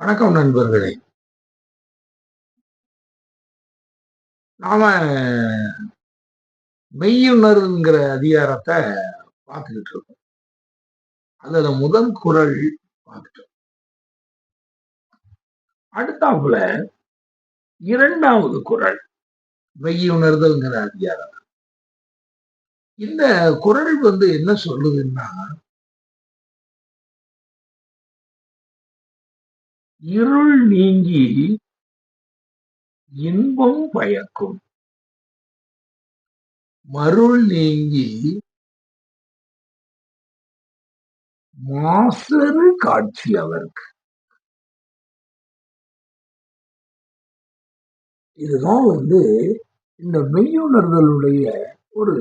வணக்கம் நண்பர்களே. நாம மெய்யுணர்வுங்கிற அதிகாரத்தை பார்த்துக்கிட்டு இருக்கோம். அதுல முதல் குரல் பார்த்துட்டோம். அடுத்தாப்புல இரண்டாவது குரல் மெய்யுணர்தல்ங்கிற அதிகாரம். இந்த குரல் வந்து என்ன சொல்லுதுன்னா இருள் நீங்கி இன்பம் பயக்கும். மருள் நீங்கி மாசரு காட்சி அவருக்கு. இதுதான் வந்து இந்த மெய்யுணர்தலுடைய ஒரு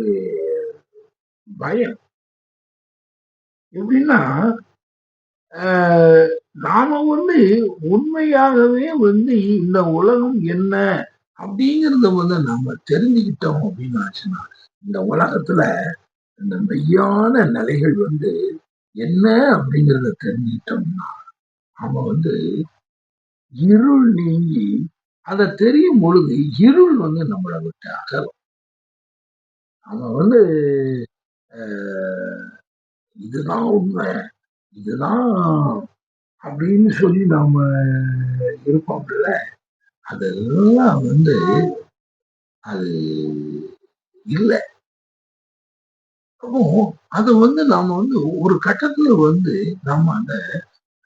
பயம். எப்படின்னா நாம வந்து உண்மையாகவே வந்து இந்த உலகம் என்ன அப்படிங்கிறத வந்து நம்ம தெரிஞ்சுக்கிட்டோம் அப்படின்னு ஆச்சுன்னா இந்த உலகத்துல இந்த மெய்யான நிலைகள் வந்து என்ன அப்படிங்கிறத தெரிஞ்சுக்கிட்டோம்னா நம்ம வந்து இருள் நீங்கி அதை தெரியும் பொழுது இருள் வந்து நம்மளை விட்டு அகலும். அவன் வந்து இதுதான் உண்மை இதுதான் அப்படின்னு சொல்லி நாம இருப்போம்ல அதெல்லாம் வந்து அது இல்லை. அப்போ அதை வந்து நாம வந்து ஒரு கட்டத்துல வந்து நம்ம அந்த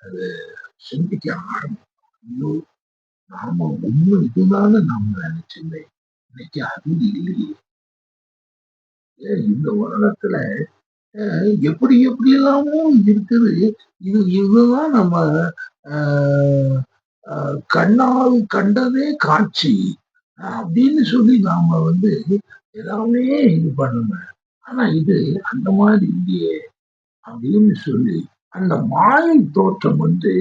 அதை சிந்திக்க ஆரம்பிக்கும் நாம உண்மை இதுதானே நாம நினைச்சிருந்தேன் இன்னைக்கு அது இல்லையே. இந்த உலகத்துல எப்படி எப்படி எல்லாமோ இருக்குது. இது இதுதான் நம்ம கண்ணால் கண்டதே காட்சி. அப்படின்னு சொல்லி நாம வந்து எல்லாமே இது பண்ணணும் ஆனா இது அந்த மாதிரி இல்லையே. அப்படின்னு சொல்லி அந்த மாயை தோற்றம் வந்து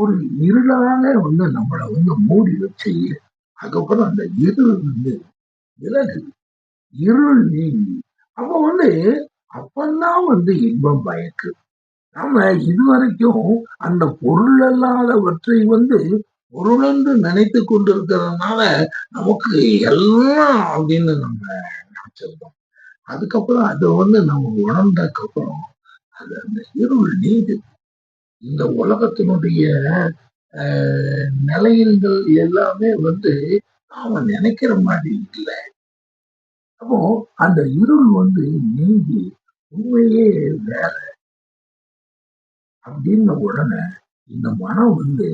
ஒரு இருளாக வந்து நம்மளை வந்து மூடி வச்சு அதுக்கப்புறம் அந்த இருள் வந்து விலகு. இருள் நீங்கி. அப்ப வந்து அப்பந்தான் வந்து இன்பம் பயக்கு. நாம இதுவரைக்கும் அந்த பொருள் அல்லாதவற்றை வந்து பொருளென்று நினைத்து கொண்டிருக்கிறதுனால நமக்கு எல்லாம் அப்படின்னு நம்ம நினைச்சிருக்கோம். அதுக்கப்புறம் அதை வந்து நம்ம உணர்ந்ததுக்கு அப்புறம் அது அந்த இருள் நீது. இந்த உலகத்தினுடைய நிலையங்கள் எல்லாமே வந்து நாம நினைக்கிற மாதிரி இல்லை. அப்போ அந்த இருள் வந்து நீங்கி உண்மையே வேற. அப்படின்ன உடனே இந்த மனம் வந்து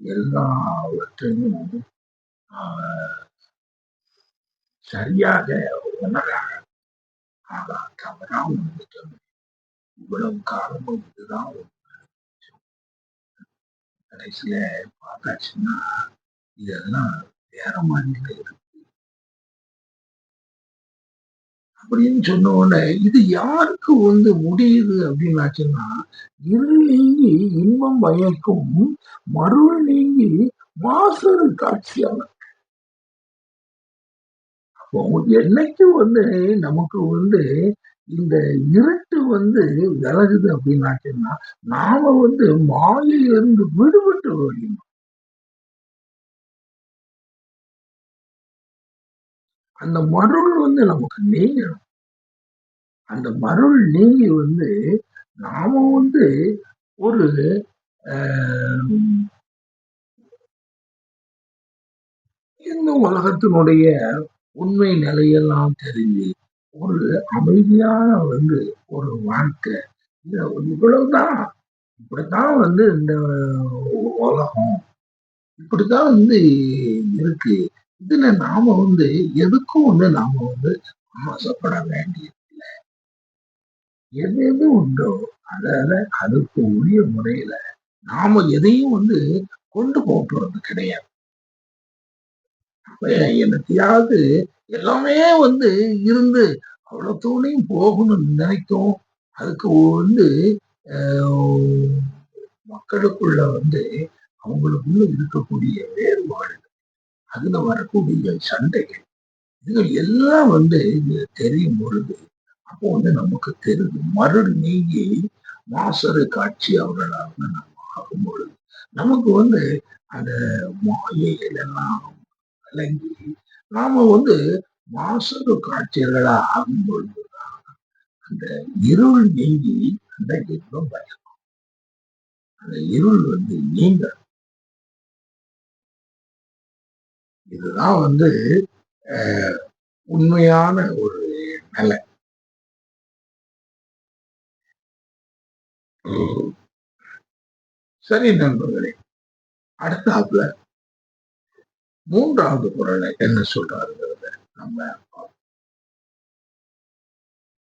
எல்லாவற்றையும் சரியாக உணராக ஆகா தவறா வந்துட்டோம் இவ்வளவு காலமும் இதுதான் கடைசியில பார்த்தாச்சுன்னா இதெல்லாம் வேற மாதிரி இருக்கு அப்படின்னு சொன்ன உடனே இது யாருக்கு வந்து முடியுது அப்படின்னாச்சுன்னா இருள் நீங்கி இன்பம் பயக்கும் மருள் நீங்கி மாசரு காட்சியான என்னைக்கு வந்து நமக்கு வந்து இந்த இருட்டு வந்து விலகுது அப்படின்னாச்சுன்னா நாம வந்து மாயிலிருந்து விடுபட்டு வரணும் அந்த மருள் வந்து நமக்கு நீங்கணும். அந்த மருள் நீங்கி வந்து நாம வந்து ஒரு இந்த உலகத்தினுடைய உண்மை நிலையெல்லாம் தெரிஞ்சு ஒரு அமைதியான வந்து ஒரு வாழ்க்கை. இவ்வளவுதான். இப்படித்தான் வந்து இந்த உலகம். இப்படித்தான் வந்து இருக்கு. இதுல நாம வந்து எதுக்கும் வந்து நாம வந்து ஆசைப்பட வேண்டியதில்லை. எது எது உண்டோ அதால அதுக்கு உரிய முறையில நாம எதையும் வந்து கொண்டு போட்டுறது கிடையாது. கிடையாது என்னத்தையாவது எல்லாமே வந்து இருந்து அவ்வளவு தூணையும் போகணும்னு நினைக்கும் அதுக்கு வந்து மக்களுக்குள்ள வந்து அவங்களுக்குள்ள இருக்கக்கூடிய வேறுபாடு அதுல வரக்கூடிய சண்டைகள் இதுகள் எல்லாம் வந்து தெரியும் பொழுது அப்போ வந்து நமக்கு தெரியுது மருள் நீங்கி மாசரு காட்சி அவர்களாக நம்ம ஆகும் பொழுது நமக்கு வந்து அந்த மாயைகள் எல்லாம் விளங்கி நாம வந்து வாசக காட்சியர்களா ஆகும் பொழுதுதான் அந்த இருள் நீங்கி அந்த இன்பம் பயக்கும் அந்த இருள் வந்து நீங்க இதுதான் வந்து உண்மையான ஒரு நிலை. சரி நண்பர்களே அடுத்தாப்புல மூன்றாவது குரலை என்ன சொல்றாருங்கிறத நம்ம